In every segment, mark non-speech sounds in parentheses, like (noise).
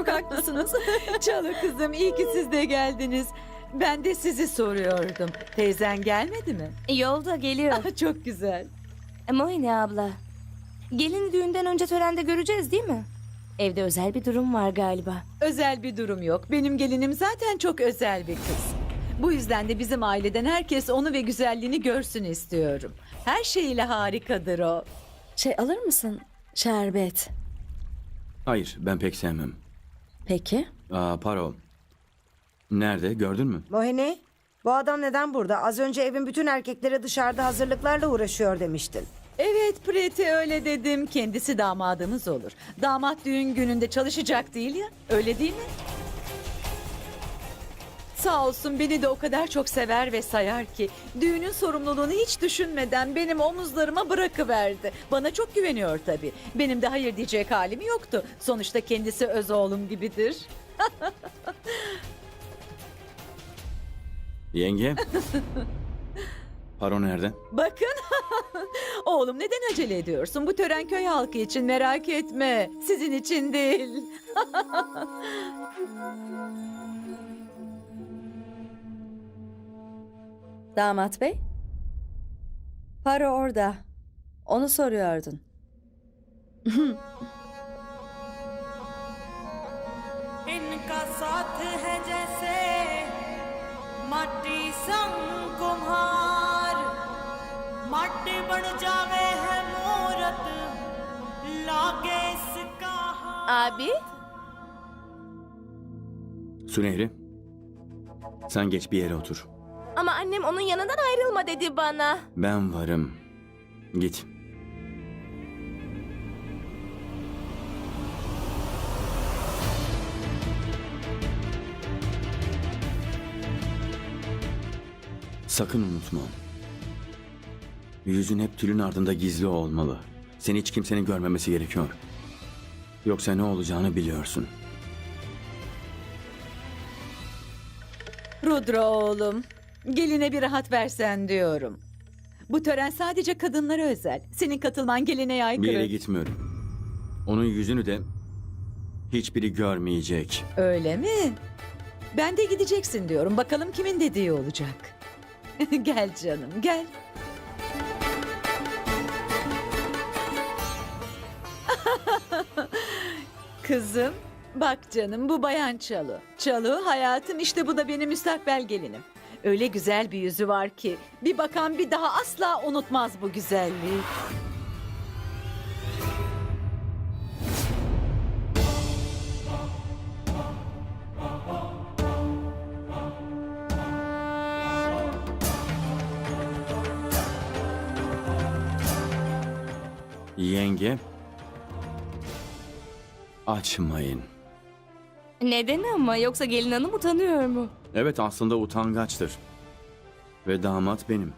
çok haklısınız. (laughs) Çalı kızım iyi ki siz de geldiniz. Ben de sizi soruyordum. Teyzen gelmedi mi? Yolda geliyor. Çok güzel. E, Moine abla. Gelin düğünden önce törende göreceğiz değil mi? Evde özel bir durum var galiba. Özel bir durum yok. Benim gelinim zaten çok özel bir kız. Bu yüzden de bizim aileden herkes onu ve güzelliğini görsün istiyorum. Her şeyiyle harikadır o. Şey alır mısın? Şerbet. Hayır, ben pek sevmem. Peki. Aa, Paro. Nerede, gördün mü? Mohini, bu adam neden burada? Az önce evin bütün erkekleri dışarıda hazırlıklarla uğraşıyor demiştin. Evet Preti öyle dedim. Kendisi damadımız olur. Damat düğün gününde çalışacak değil ya. Öyle değil mi? Sağ olsun beni de o kadar çok sever ve sayar ki düğünün sorumluluğunu hiç düşünmeden benim omuzlarıma bırakıverdi. Bana çok güveniyor tabii. Benim de hayır diyecek halim yoktu. Sonuçta kendisi öz oğlum gibidir. (laughs) Yenge. Paro nerede? Bakın. (laughs) Oğlum neden acele ediyorsun? Bu tören köy halkı için merak etme. Sizin için değil. (laughs) Damat bey. Para orada. Onu soruyordun. (laughs) इनका साथ है जैसे माटी संग कुम्हार माटी बन जावे है मूरत लागे इसका हाथ Abi? Su Nehri. Sen geç bir yere otur. Ama annem onun yanından ayrılma dedi bana. Ben varım. Git. Sakın unutma. Yüzün hep tülün ardında gizli olmalı. Seni hiç kimsenin görmemesi gerekiyor. Yoksa ne olacağını biliyorsun. Rudra oğlum, geline bir rahat versen diyorum. Bu tören sadece kadınlara özel. Senin katılman geleneğe aykırı. Bir yere gitmiyorum. Onun yüzünü de hiçbiri görmeyecek. Öyle mi? Ben de gideceksin diyorum. Bakalım kimin dediği olacak. (laughs) gel canım, gel. (laughs) Kızım, bak canım bu bayan Çalı. Çalı hayatım işte bu da benim müstakbel gelinim. Öyle güzel bir yüzü var ki bir bakan bir daha asla unutmaz bu güzelliği. Yenge. Açmayın. Neden ama? Yoksa gelin hanım utanıyor mu? Evet aslında utangaçtır. Ve damat benim.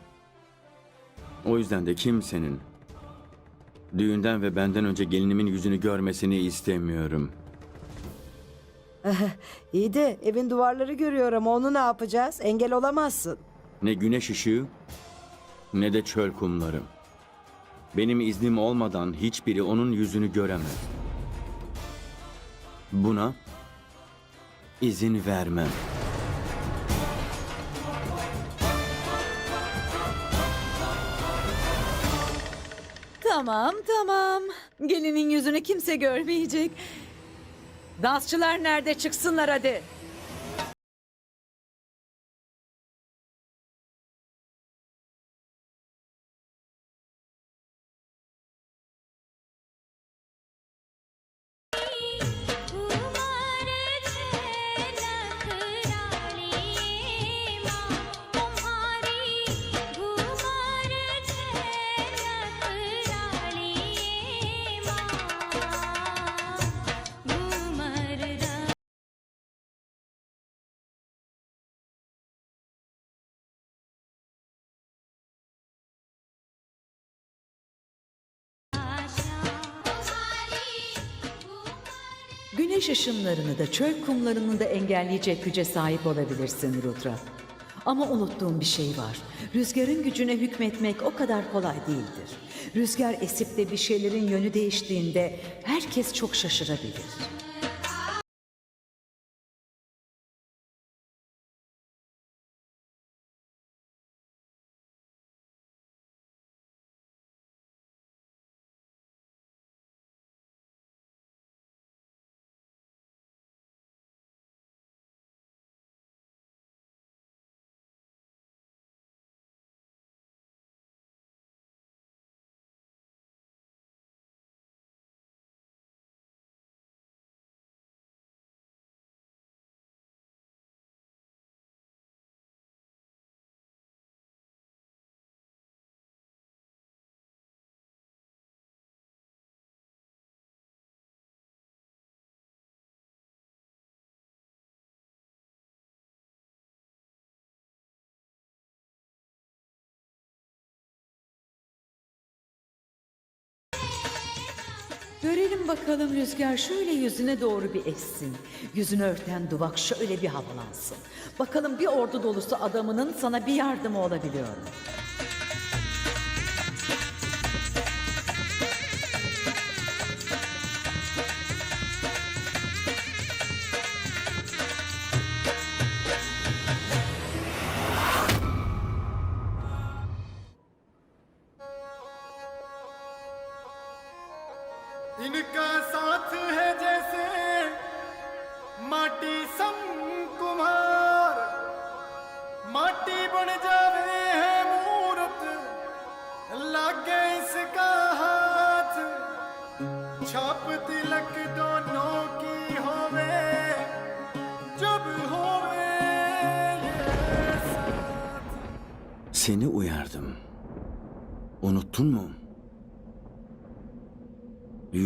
O yüzden de kimsenin düğünden ve benden önce gelinimin yüzünü görmesini istemiyorum. (laughs) İyi de evin duvarları görüyor ama onu ne yapacağız? Engel olamazsın. Ne güneş ışığı ne de çöl kumları. Benim iznim olmadan hiçbiri onun yüzünü göremez. Buna izin vermem. Tamam tamam. Gelinin yüzünü kimse görmeyecek. Dansçılar nerede çıksınlar hadi. Güneş ışınlarını da çöl kumlarını da engelleyecek güce sahip olabilirsin Rudra. Ama unuttuğum bir şey var. Rüzgarın gücüne hükmetmek o kadar kolay değildir. Rüzgar esip de bir şeylerin yönü değiştiğinde herkes çok şaşırabilir. Görelim bakalım Rüzgar şöyle yüzüne doğru bir essin. Yüzünü örten duvak şöyle bir havalansın. Bakalım bir ordu dolusu adamının sana bir yardımı olabiliyor mu?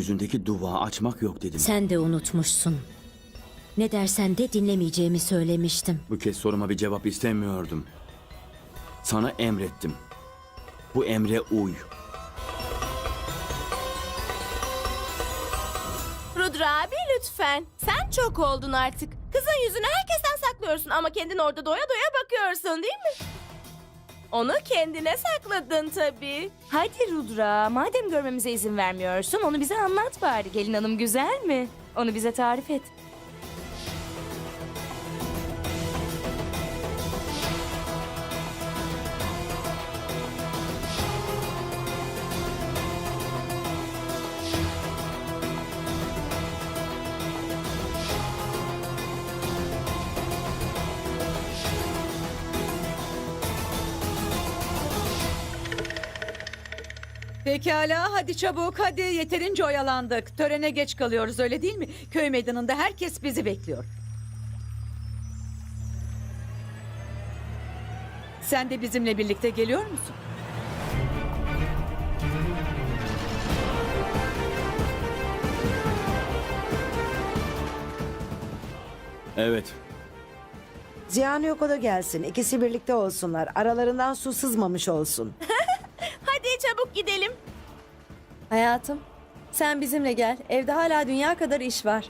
Yüzündeki duvağı açmak yok dedim. Sen de unutmuşsun. Ne dersen de dinlemeyeceğimi söylemiştim. Bu kez soruma bir cevap istemiyordum. Sana emrettim. Bu emre uy. Rudra abi lütfen. Sen çok oldun artık. Kızın yüzünü herkesten saklıyorsun ama kendin orada doya doya bakıyorsun değil mi? Onu kendine sakladın tabii. Hadi Rudra, madem görmemize izin vermiyorsun onu bize anlat bari. Gelin hanım güzel mi? Onu bize tarif et. Pekala hadi çabuk hadi yeterince oyalandık. Törene geç kalıyoruz öyle değil mi? Köy meydanında herkes bizi bekliyor. Sen de bizimle birlikte geliyor musun? Evet. Ziyan yok o da gelsin. İkisi birlikte olsunlar. Aralarından su sızmamış olsun. (laughs) Çabuk gidelim. Hayatım, sen bizimle gel. Evde hala dünya kadar iş var.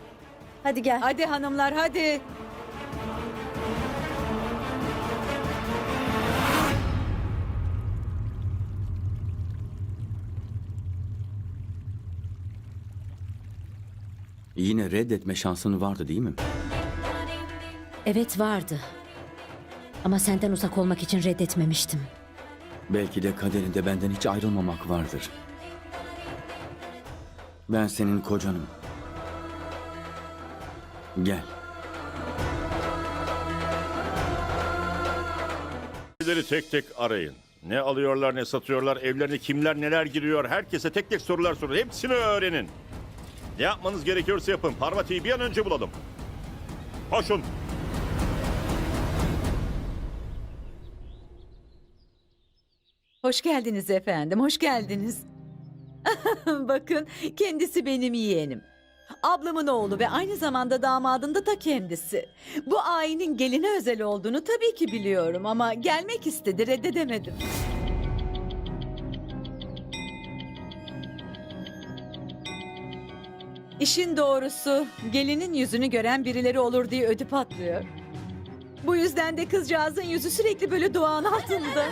Hadi gel. Hadi hanımlar hadi. Yine reddetme şansın vardı değil mi? Evet vardı. Ama senden uzak olmak için reddetmemiştim. Belki de kaderinde benden hiç ayrılmamak vardır. Ben senin kocanım. Gel. Evleri tek tek arayın. Ne alıyorlar ne satıyorlar, evlerine kimler neler giriyor, herkese tek tek sorular sorun. Hepsini öğrenin. Ne yapmanız gerekiyorsa yapın. Parvati'yi bir an önce bulalım. Koşun. Hoş geldiniz efendim, hoş geldiniz. (laughs) Bakın, kendisi benim yeğenim. Ablamın oğlu ve aynı zamanda damadın da ta kendisi. Bu ayinin geline özel olduğunu tabii ki biliyorum ama gelmek istedi, reddedemedim. İşin doğrusu gelinin yüzünü gören birileri olur diye ödü patlıyor. Bu yüzden de kızcağızın yüzü sürekli böyle doğan altında.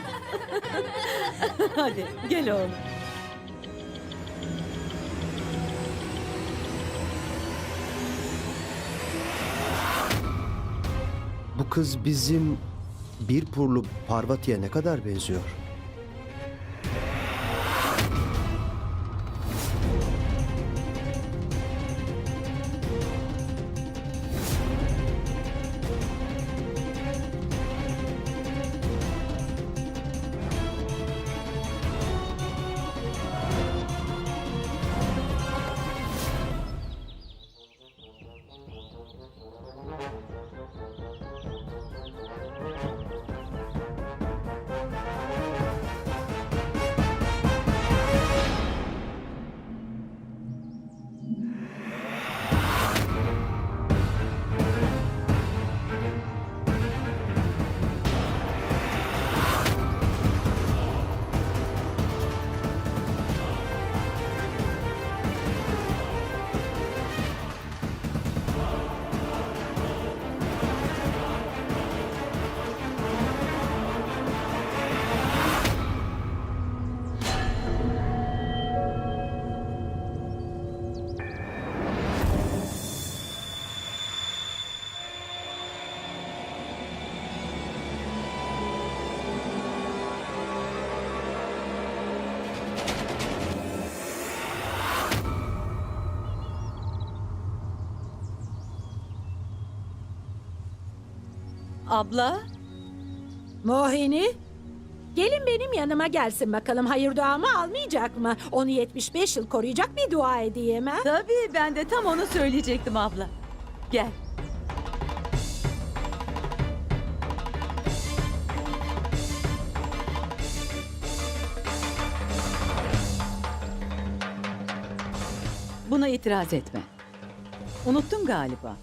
(laughs) Hadi gel oğlum. Bu kız bizim bir purlu Parvati'ye ne kadar benziyor? Abla, Mohini, gelin benim yanıma gelsin bakalım hayır duamı almayacak mı? Onu 75 yıl koruyacak bir dua edeyim ha? tabii ben de tam onu söyleyecektim abla. Gel. Buna itiraz etme. Unuttun galiba.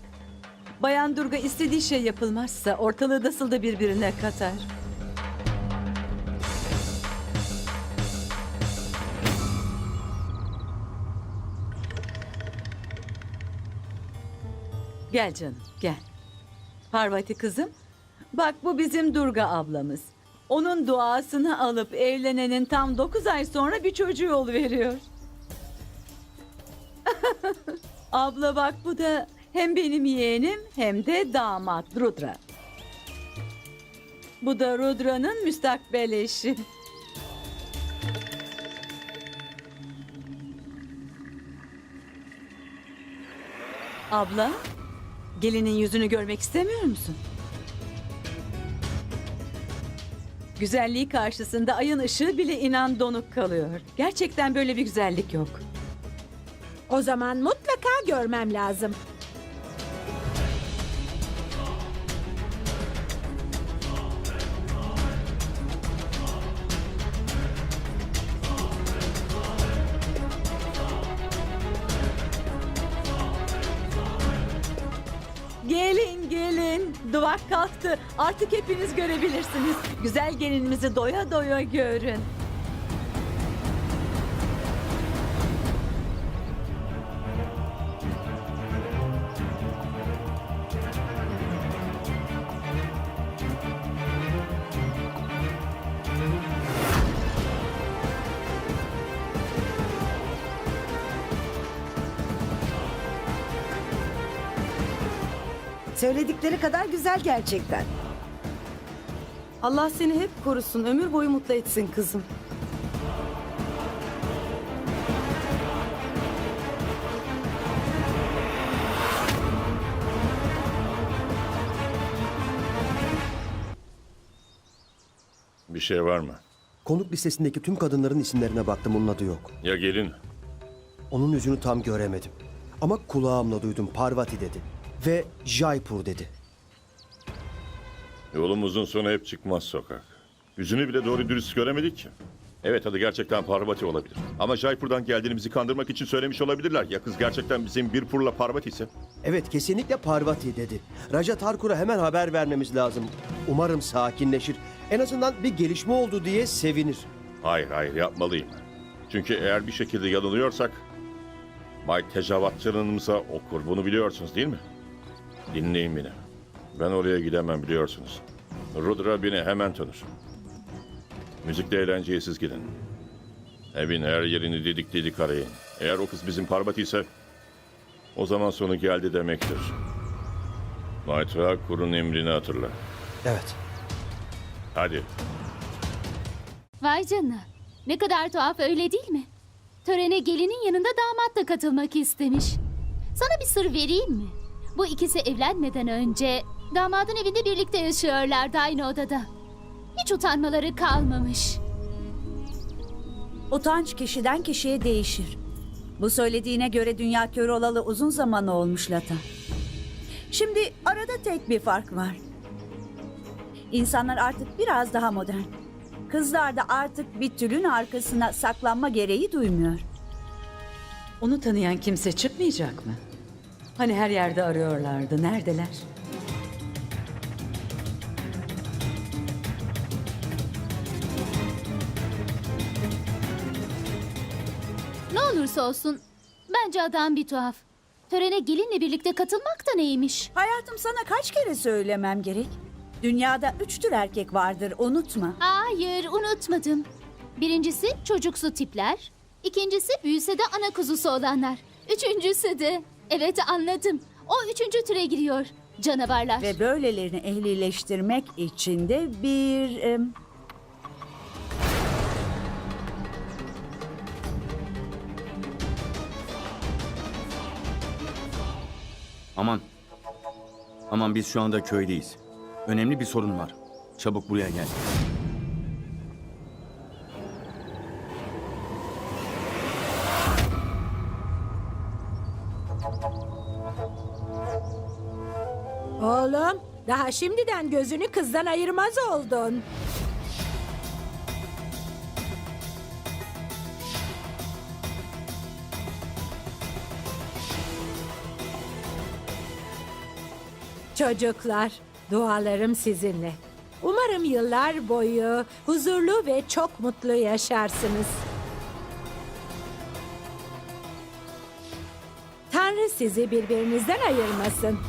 Bayan Durga istediği şey yapılmazsa ortalığı nasıl da birbirine katar. Gel canım, gel. Parvati kızım, bak bu bizim Durga ablamız. Onun duasını alıp evlenenin tam 9 ay sonra bir çocuğu veriyor. (laughs) Abla bak bu da hem benim yeğenim hem de damat Rudra. Bu da Rudra'nın müstakbel eşi. Abla, gelinin yüzünü görmek istemiyor musun? Güzelliği karşısında ayın ışığı bile inan donuk kalıyor. Gerçekten böyle bir güzellik yok. O zaman mutlaka görmem lazım. Duvak kalktı. Artık hepiniz görebilirsiniz. Güzel gelinimizi doya doya görün. Söyledikleri kadar güzel gerçekten. Allah seni hep korusun, ömür boyu mutlu etsin kızım. Bir şey var mı? Konuk listesindeki tüm kadınların isimlerine baktım onun adı yok. Ya gelin? Onun yüzünü tam göremedim. Ama kulağımla duydum Parvati dedi. Ve Jaipur dedi. Yolumuzun sonu hep çıkmaz sokak. Yüzünü bile doğru dürüst göremedik ki. Evet adı gerçekten Parvati olabilir. Ama Jaipur'dan geldiğini bizi kandırmak için söylemiş olabilirler. Ya kız gerçekten bizim bir purla Parvati ise? Evet kesinlikle Parvati dedi. Raja Tarkur'a hemen haber vermemiz lazım. Umarım sakinleşir. En azından bir gelişme oldu diye sevinir. Hayır hayır yapmalıyım. Çünkü eğer bir şekilde yanılıyorsak... Bay Tecavat canımıza okur. Bunu biliyorsunuz değil mi? Dinleyin beni. Ben oraya gidemem biliyorsunuz. Rudra beni hemen tanır. Müzikle eğlenceye siz gidin. Evin her yerini didik didik arayın. Eğer o kız bizim Parvati ise... O zaman sonu geldi demektir. Bay Thakur'un emrini hatırla. Evet. Hadi. Vay canına. Ne kadar tuhaf öyle değil mi? Törene gelinin yanında damat da katılmak istemiş. Sana bir sır vereyim mi? Bu ikisi evlenmeden önce damadın evinde birlikte yaşıyorlardı aynı odada. Hiç utanmaları kalmamış. Utanç kişiden kişiye değişir. Bu söylediğine göre dünya kör olalı uzun zaman olmuş Lata. Şimdi arada tek bir fark var. İnsanlar artık biraz daha modern. Kızlar da artık bir tülün arkasına saklanma gereği duymuyor. Onu tanıyan kimse çıkmayacak mı? Hani her yerde arıyorlardı. Neredeler? Ne olursa olsun bence adam bir tuhaf. Törene gelinle birlikte katılmak da neymiş? Hayatım sana kaç kere söylemem gerek? Dünyada üç tür erkek vardır unutma. Hayır unutmadım. Birincisi çocuksu tipler. İkincisi büyüse de ana kuzusu olanlar. Üçüncüsü de evet anladım. O üçüncü türe giriyor. Canavarlar. Ve böylelerini ehlileştirmek için de bir... em, Aman. Aman biz şu anda köydeyiz. Önemli bir sorun var. Çabuk buraya gel. Daha şimdiden gözünü kızdan ayırmaz oldun. Çocuklar, dualarım sizinle. Umarım yıllar boyu huzurlu ve çok mutlu yaşarsınız. Tanrı sizi birbirinizden ayırmasın.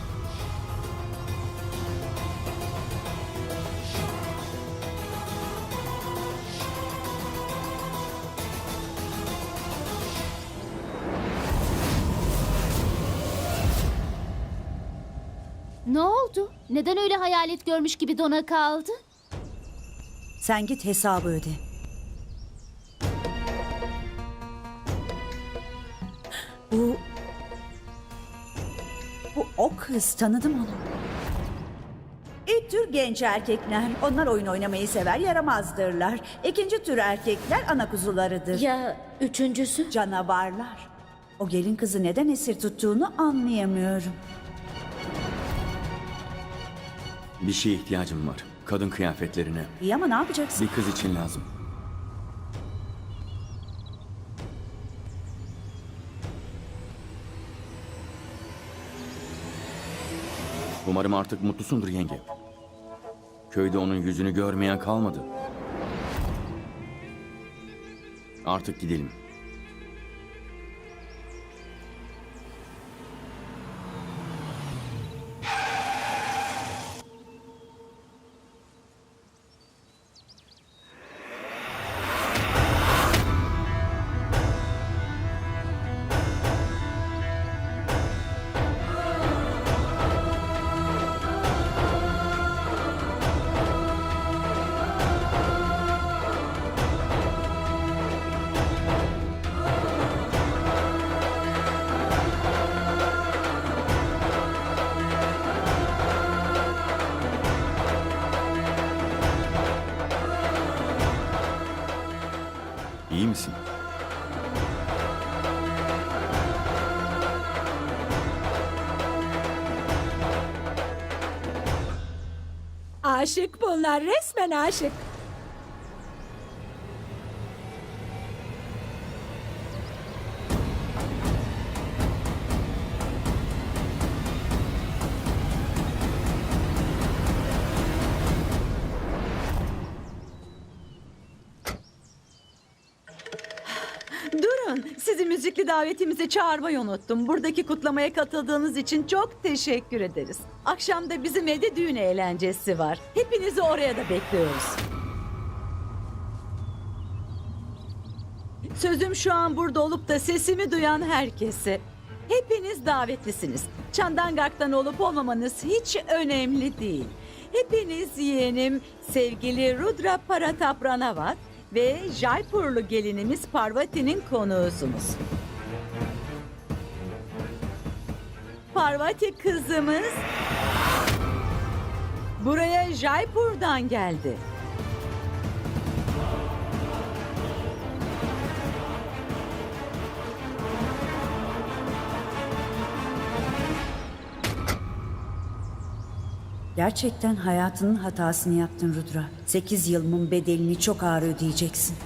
Neden öyle hayalet görmüş gibi dona kaldı? Sen git hesabı öde. Bu... Bu o kız tanıdım onu. İlk tür genç erkekler. Onlar oyun oynamayı sever, yaramazdırlar. İkinci tür erkekler ana kuzularıdır. Ya üçüncüsü? Canavarlar. O gelin kızı neden esir tuttuğunu anlayamıyorum. Bir şeye ihtiyacım var. Kadın kıyafetlerine. İyi ama ne yapacaksın? Bir kız için lazım. Umarım artık mutlusundur yenge. Köyde onun yüzünü görmeyen kalmadı. Artık gidelim. Aşık bunlar, resmen aşık. Sizi müzikli davetimize çağırmayı unuttum. Buradaki kutlamaya katıldığınız için çok teşekkür ederiz. Akşam da bizim evde düğün eğlencesi var. Hepinizi oraya da bekliyoruz. Sözüm şu an burada olup da sesimi duyan herkese. Hepiniz davetlisiniz. Çandangak'tan olup olmamanız hiç önemli değil. Hepiniz yeğenim sevgili Rudra Paratap Ranavat ve Jaipurlu gelinimiz Parvati'nin konuğusunuz. Parvati kızımız buraya Jaipur'dan geldi. Gerçekten hayatının hatasını yaptın Rudra. Sekiz yılımın bedelini çok ağır ödeyeceksin.